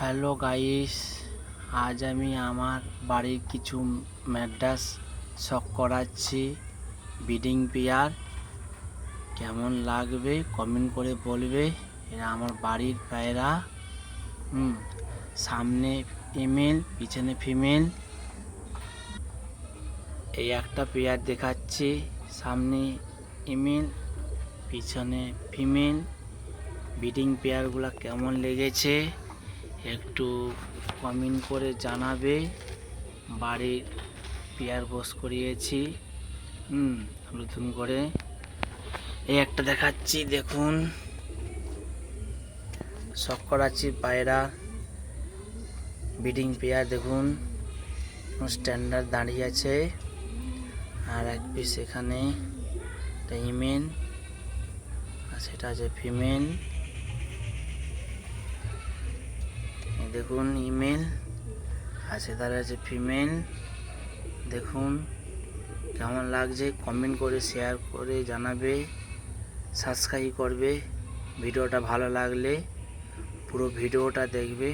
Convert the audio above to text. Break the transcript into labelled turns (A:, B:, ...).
A: Hello guys আজ আমি আমার বাড়ির কিছু ম্যাড্রাস শখ করাচ্ছি। বিডিং পেয়ার, কেমন লাগবে? কমেন্ট করে বলবে। এরা আমার বাড়ির পায়রা। হুম, সামনে ইমেল পিছনে ফিমেল এই একটা পেয়ার দেখাচ্ছি। সামনে ইমেল পিছনে ফিমেল বিডিং পেয়ারগুলো কেমন লেগেছে? একটু কমেন্ট করে জানাবে। বাড়ির পেয়ার বস করিয়েছি। হুম নতুন করে। এই একটা দেখাচ্ছি, দেখুন। শখ করাচ্ছি পায়রা। বিডিং পেয়ার, দেখুন। স্ট্যান্ডার্ড দাঁড়িয়ে আছে। আর এক পিস এখানে, একটা ইমেন। আর সেটা আছে ফিমেল এই দেখুন, ইমেল, আছে তার আছে ফিমেল, দেখুন কেমন লাগছে কমেন্ট করে শেয়ার করে জানাবে সাবস্ক্রাইব করবে, ভিডিওটা ভালো লাগলে পুরো ভিডিওটা দেখবে।